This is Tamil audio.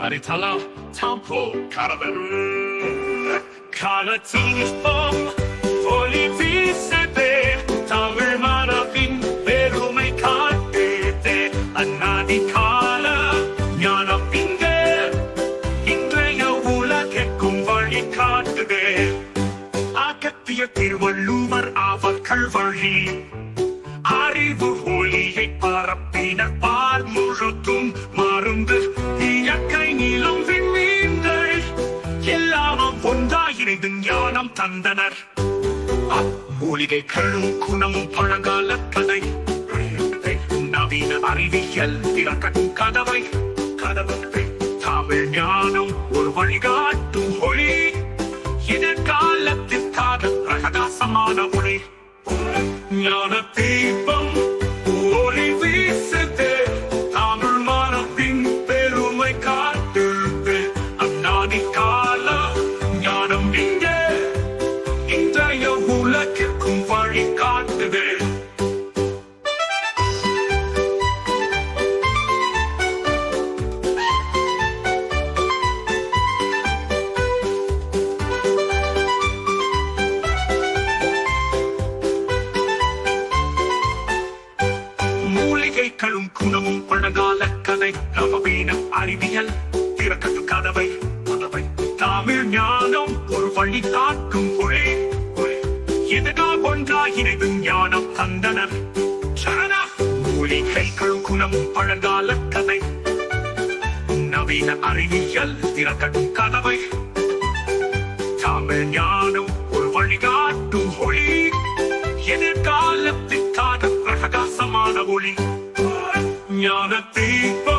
அரிதலா தாம்போ கரவரு காலத்தீபம் ஒளி வீசுதே தமிழ் மரபின் பெருமை காட்டுதே அந்நாதி கால ஞானம் இங்கே இன்றைய உலகிற்கும் வழி காட்டுதே அகத்திய திருவள்ளுவர் அவர் கல்வழி அறிவு ஞானம் தந்தனர். மூலிகைகளும் குணமும் பழங்கால கதை நவீன அறிவியல் திறக்கட்டும் கதவை. கதவு தமிழ் ஞானம் ஒரு வழிகாட்டும் ஒளி எதிர்காலத்திற்காக பிரகாசமான மொழி. ஞானத்தில் மூலிகைகளும் குணமும் பழங்கால கதை நவீன அறிவியல். திறக்கது கதவை கதவை தமிழ் ஞானம் ஒரு வழி காட்டும் ஒளி ஒளி. எதுகாக ஒன்றாய் ஞானம் தந்தனர். சரணா. மூலிகைகளும் குணமும் பழங்கால கதை. நவீன அறிவியல் திறக்கட்டும் கதவை. தமிழ் ஞானம் ஒரு வழிகாட்டும் ஒளி. எதிர்காலத்திற்கான பிரகாசமான ஒளி. ஞான தீபம்